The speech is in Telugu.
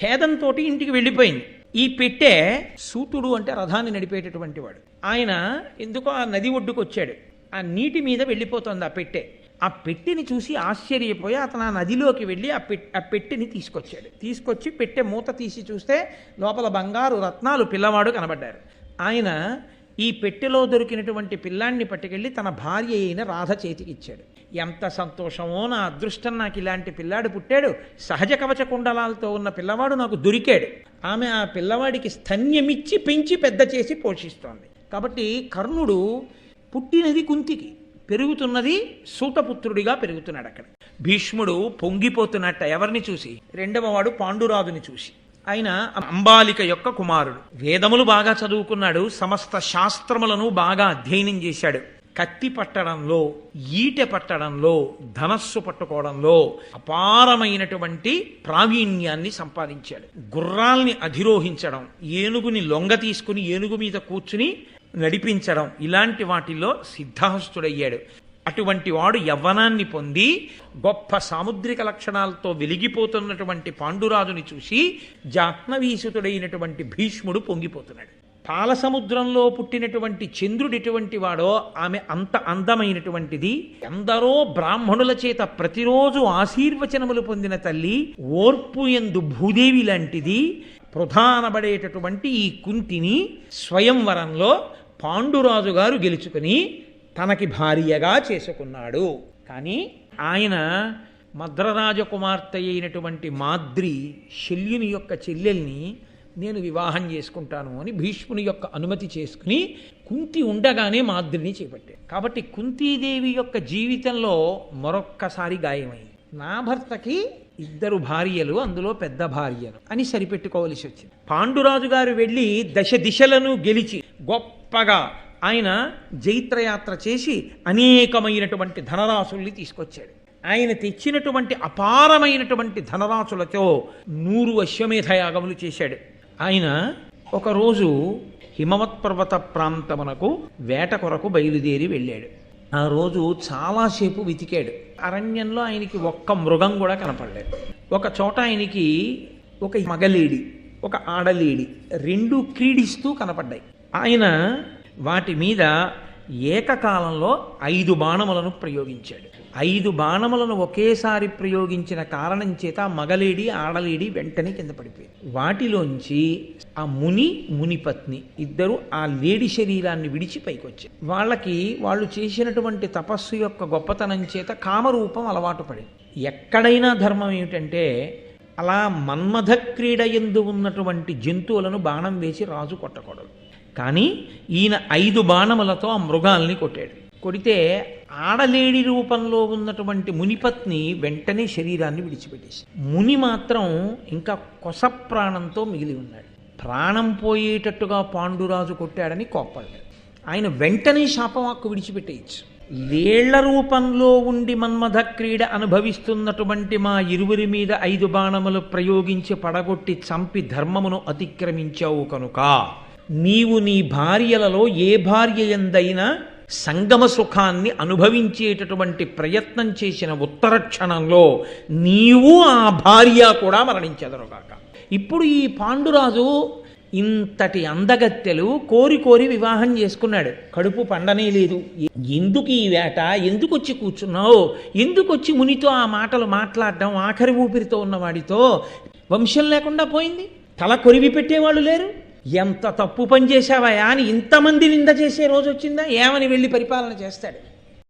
ఖేదంతో ఇంటికి వెళ్ళిపోయింది. ఈ పెట్టె సూతుడు అంటే రథాన్ని నడిపేటటువంటి వాడు. ఆయన ఎందుకో ఆ నది ఒడ్డుకు వచ్చాడు ఆ నీటి మీద వెళ్ళిపోతుంది ఆ పెట్టె. ఆ పెట్టెని చూసి ఆశ్చర్యపోయి అతను ఆ నదిలోకి వెళ్ళి ఆ పెట్ ఆ పెట్టెని తీసుకొచ్చాడు. తీసుకొచ్చి పెట్టె మూత తీసి చూస్తే లోపల బంగారు రత్నాలు పిల్లవాడు కనబడ్డారు. ఆయన ఈ పెట్టెలో దొరికినటువంటి పిల్లాన్ని పట్టుకెళ్ళి తన భార్య అయిన రాధ చేతికి ఇచ్చాడు ఎంత సంతోషమో నా అదృష్టం నాకు ఇలాంటి పిల్లాడు పుట్టాడు. సహజ కవచ కుండలాలతో ఉన్న పిల్లవాడు నాకు దొరికాడు. ఆమె ఆ పిల్లవాడికి స్తన్యమిచ్చి పెంచి పెద్ద చేసి పోషిస్తోంది. కాబట్టి కర్ణుడు పుట్టినది కుంతికి పెరుగుతున్నది సూతపుత్రుడిగా పెరుగుతున్నాడు అక్కడ. భీష్ముడు పొంగిపోతున్నట్ట ఎవరిని చూసి? రెండవ వాడు పాండురాజుని చూసి. ఆయన అంబాలిక యొక్క కుమారుడు. వేదములు బాగా చదువుకున్నాడు సమస్త శాస్త్రములను బాగా అధ్యయనం చేశాడు. కత్తి పట్టడంలో ఈటె పట్టడంలో ధనస్సు పట్టుకోవడంలో అపారమైనటువంటి ప్రావీణ్యాన్ని సంపాదించాడు. గుర్రాల్ని అధిరోహించడం ఏనుగుని లొంగ తీసుకుని ఏనుగు మీద కూర్చుని నడిపించడం ఇలాంటి వాటిల్లో సిద్ధహస్తుడయ్యాడు. అటువంటి వాడు యవ్వనాన్ని పొంది గొప్ప సాముద్రిక లక్షణాలతో వెలిగిపోతున్నటువంటి పాండురాజుని చూసి జాత్మవీసుతుడైనటువంటి భీష్ముడు పొంగిపోతున్నాడు. పాలసముద్రంలో పుట్టినటువంటి చంద్రుడు ఎటువంటి వాడో ఆమె అంత అందమైనటువంటిది. ఎందరో బ్రాహ్మణుల చేత ప్రతిరోజు ఆశీర్వచనములు పొందిన తల్లి ఓర్పు ఎందు భూదేవి లాంటిది ప్రధానబడేటటువంటి ఈ కుంతిని స్వయంవరంలో పాండురాజు గారు గెలుచుకుని తనకి భార్యగా చేసుకున్నాడు. కానీ ఆయన మద్రరాజకుమార్తె అయినటువంటి మాద్రి శల్యుని యొక్క చెల్లెల్ని నేను వివాహం చేసుకుంటాను అని భీష్ముని యొక్క అనుమతి చేసుకుని కుంతి ఉండగానే మాద్రిని చేపట్టాడు. కాబట్టి కుంతీదేవి యొక్క జీవితంలో మరొక్కసారి గాయమైంది. నా భర్తకి ఇద్దరు భార్యలు అందులో పెద్ద భార్యలు అని సరిపెట్టుకోవలసి వచ్చింది. పాండురాజు గారు వెళ్ళి దశ దిశలను గెలిచి గొప్పగా ఆయన జైత్రయాత్ర చేసి అనేకమైనటువంటి ధనరాశుల్ని తీసుకొచ్చాడు. ఆయన తెచ్చినటువంటి అపారమైనటువంటి ధనరాశులతో నూరు అశ్వమేధయాగములు చేశాడు. ఆయన ఒకరోజు హిమవత్ పర్వత ప్రాంతమునకు వేట కొరకు బయలుదేరి వెళ్ళాడు. ఆ రోజు చాలాసేపు వెతికాడు. అరణ్యంలో ఆయనకి ఒక్క మృగం కూడా కనపడలేదు. ఒక చోట ఆయనకి ఒక మగలేడి ఒక ఆడలేడి రెండు క్రీడిస్తూ కనపడ్డాయి. ఆయన వాటి మీద ఏకకాలంలో ఐదు బాణములను ప్రయోగించాడు. ఐదు బాణములను ఒకేసారి ప్రయోగించిన కారణం చేత మగలేడి ఆడలేడి వెంటనే కింద పడిపోయింది. వాటిలోంచి ఆ ముని మునిపత్ని ఇద్దరు ఆ లేడి శరీరాన్ని విడిచి పైకొచ్చారు. వాళ్ళకి వాళ్ళు చేసినటువంటి తపస్సు యొక్క గొప్పతనం చేత కామరూపం అలవాటు పడింది. ఎక్కడైనా ధర్మం ఏమిటంటే అలా మన్మథ క్రీడ ఎందు ఉన్నటువంటి జంతువులను బాణం వేసి రాజు కొట్టకూడదు. కానీ ఈయన ఐదు బాణములతో ఆ మృగాల్ని కొట్టాడు. కొడితే ఆడలేడి రూపంలో ఉన్నటువంటి మునిపత్ని వెంటనే శరీరాన్ని విడిచిపెట్టేసి ముని మాత్రం ఇంకా కొస ప్రాణంతో మిగిలి ఉన్నాడు. ప్రాణం పోయేటట్టుగా పాండురాజు కొట్టాడని కోప్పడ్డాడు ఆయన వెంటనే శాపవాక్కు విడిచిపెట్టేయచ్చు. లేళ్ళ రూపంలో ఉండి మన్మథ క్రీడ అనుభవిస్తున్నటువంటి మా ఇరువురి మీద ఐదు బాణములు ప్రయోగించి పడగొట్టి చంపి ధర్మమును అతిక్రమించావు కనుక నీవు నీ భార్యలలో ఏ భార్య ఎందైనా సంగమ సుఖాన్ని అనుభవించేటటువంటి ప్రయత్నం చేసిన ఉత్తర క్షణంలో నీవు ఆ భార్య కూడా మరణించెదరుగాక. ఇప్పుడు ఈ పాండురాజు ఇంతటి అందగత్తెలు కోరి కోరి వివాహం చేసుకున్నాడు. కడుపు పండనే లేదు. ఎందుకు ఈ వేట? ఎందుకు వచ్చి కూర్చున్నావు? ఎందుకు వచ్చి మునితో ఆ మాటలు మాట్లాడడం ఆఖరి ఊపిరితో ఉన్నవాడితో? వంశం లేకుండా పోయింది? తల కొరివి పెట్టేవాళ్ళు లేరు? ఎంత తప్పు పని చేశావా? అని ఇంతమంది నింద చేసే రోజు వచ్చిందా? ఏమని వెళ్ళి పరిపాలన చేస్తాడు?